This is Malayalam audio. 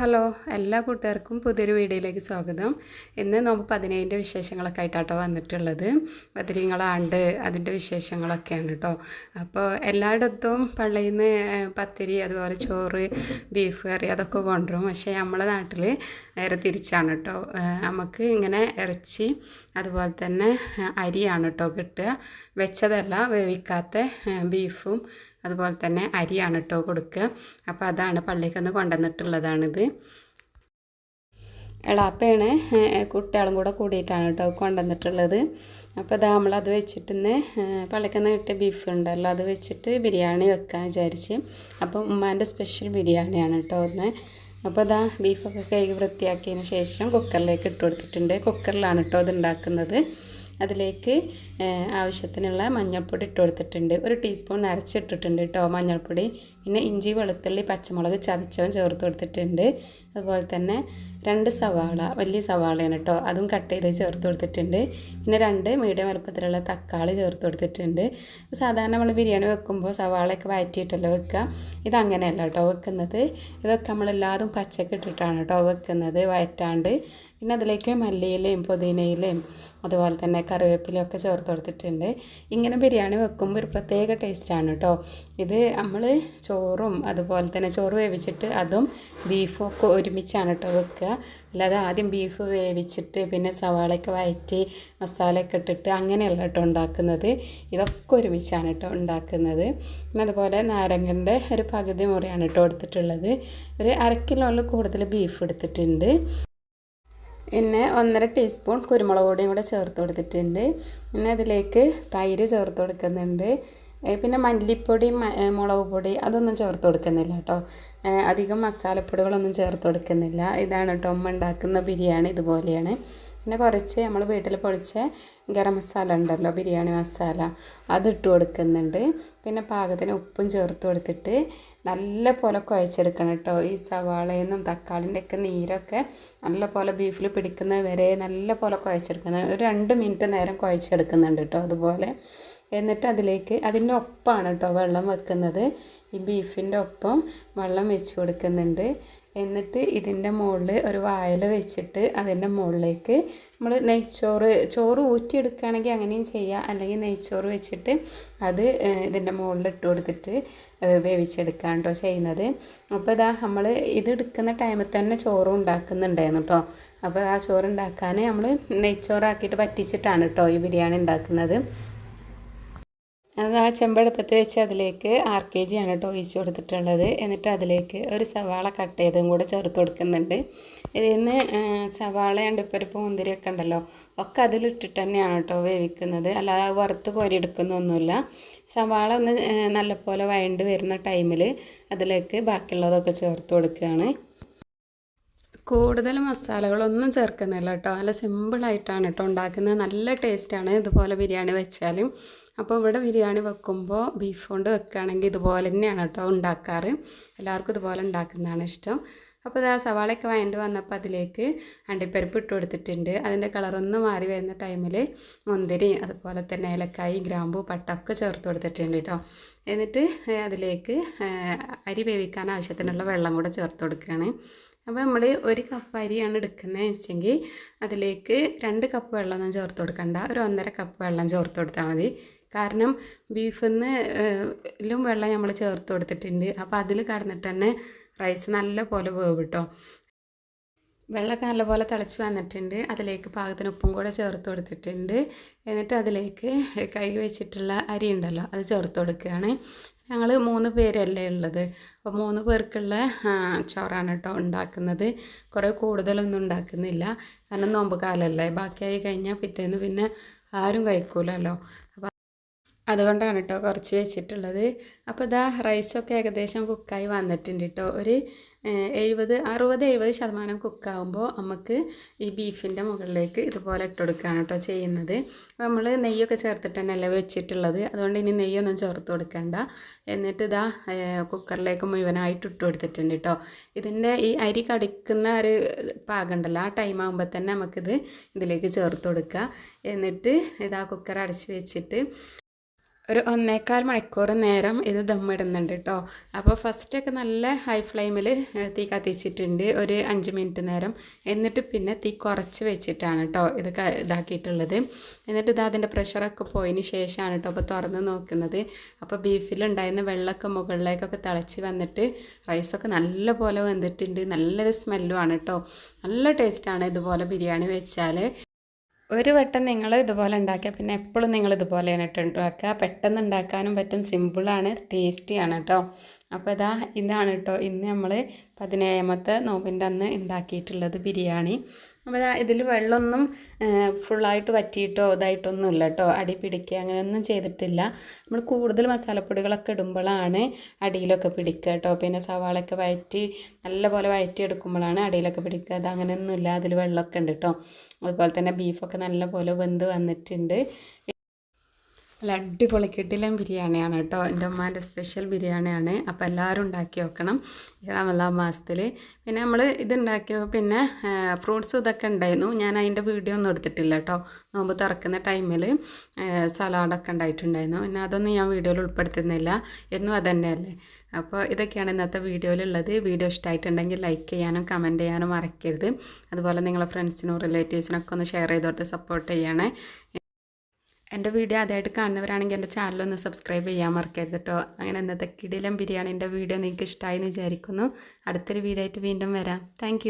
ഹലോ എല്ലാ കൂട്ടുകാർക്കും പുതിയൊരു വീഡിയോയിലേക്ക് സ്വാഗതം. ഇന്ന് നോമ്പ് പതിനേഴിന്റെ വിശേഷങ്ങളൊക്കെ ആയിട്ടാട്ടോ വന്നിട്ടുള്ളത്. പത്തിരിങ്ങളാണ്ട് അതിന്റെ വിശേഷങ്ങളൊക്കെയാണ് കേട്ടോ അപ്പോൾ എല്ലായിടത്തും പള്ളിയിൽ നിന്ന് പത്തിരി അതുപോലെ ചോറ് ബീഫ് കറി അതൊക്കെ കൊണ്ടുവരും. പക്ഷേ നമ്മളെ നാട്ടിൽ നേരെ തിരിച്ചാണ് കേട്ടോ നമുക്ക് ഇങ്ങനെ ഇറച്ചി അതുപോലെ തന്നെ അരിയാണ് കേട്ടോ കിട്ടുക. വെച്ചതല്ല വേവിക്കാത്ത ബീഫും അതുപോലെ തന്നെ അരിയാണ് കേട്ടോ കൊടുക്കുക. അപ്പോൾ അതാണ് പള്ളിക്കൊന്ന് കൊണ്ടുവന്നിട്ടുള്ളതാണിത്. എളാപ്പയാണ് കുട്ടികളും കൂടെ കൂടിയിട്ടാണ് കേട്ടോ കൊണ്ടുവന്നിട്ടുള്ളത്. അപ്പോൾ ഇതാ നമ്മളത് വെച്ചിട്ടിന്ന് പള്ളിക്കന്ന് കിട്ടിയ ബീഫ് ഉണ്ടല്ലോ അത് വെച്ചിട്ട് ബിരിയാണി വെക്കാൻ വിചാരിച്ച്. അപ്പോൾ ഉമ്മാന്റെ സ്പെഷ്യൽ ബിരിയാണിയാണ് കേട്ടോ ഒന്ന് അപ്പോൾ ഇതാ ബീഫൊക്കെ കഴുകി വൃത്തിയാക്കിയതിന് ശേഷം കുക്കറിലേക്ക് ഇട്ട് കൊടുത്തിട്ടുണ്ട്. കുക്കറിലാണ് കേട്ടോ ഇത് ഉണ്ടാക്കുന്നത്. അതിലേക്ക് ആവശ്യത്തിനുള്ള മഞ്ഞൾപ്പൊടി ഇട്ട് കൊടുത്തിട്ടുണ്ട്. ഒരു ടീസ്പൂൺ അരച്ചിട്ടിട്ടുണ്ട് കേട്ടോ മഞ്ഞൾപ്പൊടി. പിന്നെ ഇഞ്ചി വെളുത്തുള്ളി പച്ചമുളക് ചതച്ചവൻ ചേർത്ത് കൊടുത്തിട്ടുണ്ട്. അതുപോലെ തന്നെ രണ്ട് സവാള വലിയ സവാളയാണ് കേട്ടോ അതും കട്ട് ചെയ്ത് ചേർത്ത് കൊടുത്തിട്ടുണ്ട്. പിന്നെ രണ്ട് മീഡിയം വലുപ്പത്തിലുള്ള തക്കാളി ചേർത്ത് കൊടുത്തിട്ടുണ്ട്. സാധാരണ നമ്മൾ ബിരിയാണി വെക്കുമ്പോൾ സവാളയൊക്കെ വഴറ്റിയിട്ടല്ലോ വെക്കുക? ഇതങ്ങനെയല്ല കേട്ടോ വെക്കുന്നത്. ഇതൊക്കെ നമ്മളെല്ലാതും പച്ചക്ക് ഇട്ടിട്ടാണ് കേട്ടോ വെക്കുന്നത് വയറ്റാണ്ട്. പിന്നെ അതിലേക്ക് മല്ലിയിലയും പുതിനയിലയും അതുപോലെ തന്നെ കറിവേപ്പിലയൊക്കെ ചേർത്ത് കൊടുത്തിട്ടുണ്ട്. ഇങ്ങനെ ബിരിയാണി വെക്കുമ്പോൾ ഒരു പ്രത്യേക ടേസ്റ്റാണ് കേട്ടോ ഇത് നമ്മൾ ചോറും അതുപോലെ തന്നെ ചോറ് വേവിച്ചിട്ട് അതും ബീഫും ഒക്കെ ഒരുമിച്ചാണ് കേട്ടോ വെക്കുക അല്ലാതെ ആദ്യം ബീഫ് വേവിച്ചിട്ട് പിന്നെ സവാളയൊക്കെ വഴറ്റി മസാലയൊക്കെ ഇട്ടിട്ട് അങ്ങനെയല്ല കേട്ടോ ഉണ്ടാക്കുന്നത്. ഇതൊക്കെ ഒരുമിച്ചാണ് കേട്ടോ ഉണ്ടാക്കുന്നത്. പിന്നെ അതുപോലെ നാരങ്ങന്റെ ഒരു പകുതി മുറിയാണ് കേട്ടോ എടുത്തിട്ടുള്ളത്. ഒരു അര കൂടുതൽ ബീഫ് എടുത്തിട്ടുണ്ട്. പിന്നെ ഒന്നര ടീസ്പൂൺ കുരുമുളക് പൊടിയും കൂടെ ചേർത്ത് കൊടുത്തിട്ടുണ്ട്. പിന്നെ അതിലേക്ക് തൈര് ചേർത്ത് കൊടുക്കുന്നുണ്ട്. പിന്നെ മല്ലിപ്പൊടി മുളക് പൊടി അതൊന്നും ചേർത്ത് കൊടുക്കുന്നില്ല കേട്ടോ. അധികം മസാലപ്പൊടികളൊന്നും ചേർത്ത് കൊടുക്കുന്നില്ല. ഇതാണ് കേട്ടോ ഉമ്മ ഉണ്ടാക്കുന്ന ബിരിയാണി ഇതുപോലെയാണ്. പിന്നെ കുറച്ച് നമ്മൾ വീട്ടിൽ പൊടിച്ച ഗരം മസാല ഉണ്ടല്ലോ ബിരിയാണി മസാല അതിട്ട് കൊടുക്കുന്നുണ്ട്. പിന്നെ പാകത്തിന് ഉപ്പും ചേർത്ത് കൊടുത്തിട്ട് നല്ല പോലെ കുഴച്ചെടുക്കണം കേട്ടോ ഈ സവാളയെന്നും തക്കാളിന്റെ ഒക്കെ നീരൊക്കെ നല്ല പോലെ ബീഫിൽ പിടിക്കുന്നത് വരെ നല്ല പോലെ കുഴച്ചെടുക്കുന്നത് ഒരു രണ്ട് മിനിറ്റ് നേരം കുഴച്ചെടുക്കുന്നുണ്ട് കേട്ടോ അതുപോലെ. എന്നിട്ട് അതിലേക്ക് അതിന്റെ ഒപ്പമാണ് കേട്ടോ വെള്ളം വെക്കുന്നത്. ഈ ബീഫിന്റെ ഒപ്പം വെള്ളം വെച്ച് കൊടുക്കുന്നുണ്ട്. എന്നിട്ട് ഇതിന്റെ മുകളിൽ ഒരു വായൽ വെച്ചിട്ട് അതിന്റെ മുകളിലേക്ക് നമ്മൾ നെയ്ച്ചോറ് ചോറ് ഊറ്റിയെടുക്കുകയാണെങ്കിൽ അങ്ങനെയും ചെയ്യാം. അല്ലെങ്കിൽ നെയ്ച്ചോറ് വെച്ചിട്ട് അത് ഇതിന്റെ മുകളിൽ ഇട്ട് കൊടുത്തിട്ട് വേവിച്ചെടുക്കാൻ കേട്ടോ ചെയ്യുന്നത്. അപ്പോൾ ഇതാ നമ്മൾ ഇത് എടുക്കുന്ന ടൈമിൽ തന്നെ ചോറും ഉണ്ടാക്കുന്നുണ്ടായിരുന്നു കേട്ടോ അപ്പോൾ ആ ചോറ് ഉണ്ടാക്കാൻ നമ്മൾ നെയ്ച്ചോറാക്കിയിട്ട് പറ്റിച്ചിട്ടാണ് കേട്ടോ ഈ ബിരിയാണി ഉണ്ടാക്കുന്നത്. അത് ആ ചെമ്പെടുപ്പത്ത് വെച്ച് അതിലേക്ക് ആർ കെ ജി ആണ് കേട്ടോ ഒഴിച്ചു കൊടുത്തിട്ടുള്ളത്. എന്നിട്ട് അതിലേക്ക് ഒരു സവാള കട്ട് ചെയ്തും കൂടെ ചേർത്ത് കൊടുക്കുന്നുണ്ട്. ഇതിന്ന് സവാള അണ്ടിപ്പരിപ്പ് മുന്തിരിയൊക്കെ ഉണ്ടല്ലോ ഒക്കെ അതിലിട്ടിട്ട് തന്നെയാണ് കേട്ടോ വേവിക്കുന്നത്. അല്ലാതെ വറുത്ത് കോരിയെടുക്കുന്നൊന്നുമില്ല സവാള ഒന്ന് നല്ലപോലെ വയണ്ട് വരുന്ന ടൈമിൽ അതിലേക്ക് ബാക്കിയുള്ളതൊക്കെ ചേർത്ത് കൊടുക്കുകയാണ്. കൂടുതൽ മസാലകളൊന്നും ചേർക്കുന്നില്ല കേട്ടോ. നല്ല സിമ്പിളായിട്ടാണ് കേട്ടോ ഉണ്ടാക്കുന്നത്. നല്ല ടേസ്റ്റാണ് ഇതുപോലെ ബിരിയാണി വെച്ചാലും. അപ്പോൾ ഇവിടെ ബിരിയാണി വെക്കുമ്പോൾ ബീഫ് കൊണ്ട് വെക്കുകയാണെങ്കിൽ ഇതുപോലെ തന്നെയാണ് കേട്ടോ ഉണ്ടാക്കാറ്. എല്ലാവർക്കും ഇതുപോലെ ഉണ്ടാക്കുന്നതാണ് ഇഷ്ടം. അപ്പോൾ ഇതാ സവാളയൊക്കെ വഴണ്ട് വന്നപ്പോൾ അതിലേക്ക് അണ്ടിപ്പരിപ്പ് ഇട്ട് കൊടുത്തിട്ടുണ്ട്. അതിന്റെ കളറൊന്ന് മാറി വരുന്ന ടൈമിൽ മുന്തിരി അതുപോലെ തന്നെ ഏലക്കായി ഗ്രാമ്പു പട്ടൊക്കെ ചേർത്ത് കൊടുത്തിട്ടുണ്ട് കേട്ടോ. എന്നിട്ട് അതിലേക്ക് അരി വേവിക്കാൻ ആവശ്യത്തിനുള്ള വെള്ളം കൂടെ ചേർത്ത് കൊടുക്കുകയാണ്. അപ്പോൾ നമ്മൾ ഒരു കപ്പ് അരിയാണ് എടുക്കുന്നത് വെച്ചെങ്കിൽ അതിലേക്ക് രണ്ട് കപ്പ് വെള്ളമൊന്നും ചേർത്ത് കൊടുക്കണ്ട. ഒരു ഒന്നര കപ്പ് വെള്ളം ചേർത്ത് കൊടുത്താൽ മതി. കാരണം ബീഫിൽ നിന്നും വെള്ളം നമ്മൾ ചേർത്ത് കൊടുത്തിട്ടുണ്ട്. അപ്പോൾ അതിൽ കടന്നിട്ട് തന്നെ റൈസ് നല്ല പോലെ വേവ് കിട്ടും വെള്ളമൊക്കെ നല്ലപോലെ തിളച്ച് വന്നിട്ടുണ്ട്. അതിലേക്ക് പാകത്തിന് ഉപ്പും കൂടെ ചേർത്ത് കൊടുത്തിട്ടുണ്ട്. എന്നിട്ട് അതിലേക്ക് കൈ വെച്ചിട്ടുള്ള അരി ഉണ്ടല്ലോ അത് ചേർത്ത് കൊടുക്കുകയാണ്. ഞങ്ങൾ മൂന്ന് പേരല്ലേ ഉള്ളത്. അപ്പോൾ മൂന്ന് പേർക്കുള്ള ചോറാണ് കേട്ടോ ഉണ്ടാക്കുന്നത്. കുറേ കൂടുതലൊന്നും ഉണ്ടാക്കുന്നില്ല. കാരണം നോമ്പ് കാലമല്ലേ ബാക്കിയായി കഴിഞ്ഞാൽ പിറ്റേന്ന് പിന്നെ ആരും കഴിക്കൂലല്ലോ. അപ്പോൾ അതുകൊണ്ടാണ് കേട്ടോ കുറച്ച് വെച്ചിട്ടുള്ളത്. അപ്പോൾ ഇതാ റൈസൊക്കെ ഏകദേശം കുക്കായി വന്നിട്ടുണ്ട് കേട്ടോ ഒരു എഴുപത് അറുപത് എഴുപത് ശതമാനം കുക്കാവുമ്പോൾ നമുക്ക് ഈ ബീഫിന്റെ മുകളിലേക്ക് ഇതുപോലെ ഇട്ട് കൊടുക്കുകയാണ് കേട്ടോ ചെയ്യുന്നത്. നമ്മൾ നെയ്യൊക്കെ ചേർത്തിട്ട് തന്നെയല്ലേ വെച്ചിട്ടുള്ളത്. അതുകൊണ്ട് ഇനി നെയ്യൊന്നും ചേർത്ത് കൊടുക്കണ്ട. എന്നിട്ട് ഇതാ കുക്കറിലേക്ക് മുഴുവനായിട്ട് ഇട്ട് കൊടുത്തിട്ടുണ്ട് കേട്ടോ ഇതിന്റെ ഈ അരി കടിക്കുന്ന ഒരു പാകമുണ്ടല്ലോ ആ ടൈം ആകുമ്പോൾ തന്നെ നമുക്കിത് ഇതിലേക്ക് ചേർത്ത് കൊടുക്കുക എന്നിട്ട് ഇതാ കുക്കർ അടച്ച് വെച്ചിട്ട് ഒരു ഒന്നേക്കാൽ മണിക്കൂർ നേരം ഇത് ദമ്മിടുന്നുണ്ട് കേട്ടോ അപ്പോൾ ഫസ്റ്റൊക്കെ നല്ല ഹൈ ഫ്ലെയിമിൽ തീ കത്തിച്ചിട്ടുണ്ട് ഒരു അഞ്ച് മിനിറ്റ് നേരം. എന്നിട്ട് പിന്നെ തീ കുറച്ച് വെച്ചിട്ടാണ് കേട്ടോ ഇത് ഇതാക്കിയിട്ടുള്ളത്. എന്നിട്ട് ഇത് അതിന്റെ പ്രഷറൊക്കെ പോയതിന് ശേഷമാണ് കേട്ടോ അപ്പോൾ തുറന്ന് നോക്കുന്നത്. അപ്പോൾ ബീഫിലുണ്ടായിരുന്ന വെള്ളമൊക്കെ മുകളിലേക്കൊക്കെ തിളച്ച് വന്നിട്ട് റൈസൊക്കെ നല്ല പോലെ വെന്തിട്ടുണ്ട്. നല്ലൊരു സ്മെല്ലുമാണ് കേട്ടോ നല്ല ടേസ്റ്റാണ് ഇതുപോലെ ബിരിയാണി വെച്ചാൽ ഒരു വട്ടം നിങ്ങൾ ഇതുപോലെ ഉണ്ടാക്കുക പിന്നെ എപ്പോഴും നിങ്ങൾ ഇതുപോലെയാണ് കേട്ടോ ഉണ്ടാക്കുക. പെട്ടെന്ന് ഉണ്ടാക്കാനും പറ്റും. സിമ്പിളാണ് ടേസ്റ്റിയാണ് കേട്ടോ അപ്പോൾ ഇതാ ഇതാണ് കേട്ടോ ഇന്ന് നമ്മൾ പതിനേഴാമത്തെ നോമ്പിന്റെ അന്ന് ഉണ്ടാക്കിയിട്ടുള്ളത് ബിരിയാണി. അപ്പോൾ ഇതാ ഇതിൽ വെള്ളമൊന്നും ഫുള്ളായിട്ട് വറ്റിയിട്ടോ ഇതായിട്ടൊന്നുമില്ല കേട്ടോ അടി പിടിക്കുക അങ്ങനെയൊന്നും ചെയ്തിട്ടില്ല. നമ്മൾ കൂടുതൽ മസാലപ്പൊടികളൊക്കെ ഇടുമ്പോഴാണ് അടിയിലൊക്കെ പിടിക്കുക കേട്ടോ പിന്നെ സവാളൊക്കെ വയറ്റി നല്ലപോലെ വയറ്റി എടുക്കുമ്പോഴാണ് അടിയിലൊക്കെ പിടിക്കുക. അത് അങ്ങനെയൊന്നുമില്ല അതിൽ വെള്ളമൊക്കെ ഉണ്ട് കേട്ടോ അതുപോലെ തന്നെ ബീഫൊക്കെ നല്ലപോലെ വെന്ത് വന്നിട്ടുണ്ട്. നല്ല അടിപൊളി കിട്ടിലൻ ബിരിയാണിയാണ് കേട്ടോ. എന്റെ ഉമ്മാന്റെ സ്പെഷ്യൽ ബിരിയാണിയാണ്. അപ്പോൾ എല്ലാവരും ഉണ്ടാക്കി വെക്കണം. ഈ റമലാൻ മാസത്തിൽ പിന്നെ നമ്മൾ ഇതുണ്ടാക്കിയ പിന്നെ ഫ്രൂട്ട്സും ഇതൊക്കെ ഉണ്ടായിരുന്നു. ഞാൻ അതിന്റെ വീഡിയോ ഒന്നും എടുത്തിട്ടില്ല കേട്ടോ. നോമ്പ് തുറക്കുന്ന ടൈമിൽ സലാഡൊക്കെ ഉണ്ടായിട്ടുണ്ടായിരുന്നു. പിന്നെ അതൊന്നും ഞാൻ വീഡിയോയിൽ ഉൾപ്പെടുത്തുന്നില്ല. എന്നും അതന്നെയല്ലേ. അപ്പോൾ ഇതൊക്കെയാണ് ഇന്നത്തെ വീഡിയോയിലുള്ളത് വീഡിയോ ഇഷ്ടമായിട്ടുണ്ടെങ്കിൽ ലൈക്ക് ചെയ്യാനും കമന്റ് ചെയ്യാനും മറക്കരുത്. അതുപോലെ നിങ്ങളെ ഫ്രണ്ട്സിനും റിലേറ്റീവ്സിനൊക്കെ ഒന്ന് ഷെയർ ചെയ്ത് കൊടുത്ത് സപ്പോർട്ട് ചെയ്യണേ. എന്റെ വീഡിയോ ആദ്യമായിട്ട് കാണുന്നവരാണെങ്കിൽ എന്റെ ചാനലൊന്ന് സബ്സ്ക്രൈബ് ചെയ്യാൻ മറക്കരുത് കേട്ടോ അങ്ങനെ ഇന്നത്തെ കിടിലം ബിരിയാണിന്റെ വീഡിയോ നിങ്ങൾക്ക് ഇഷ്ടമായി എന്ന് വിചാരിക്കുന്നു. അടുത്തൊരു വീഡിയോ ആയിട്ട് വീണ്ടും വരാം. താങ്ക്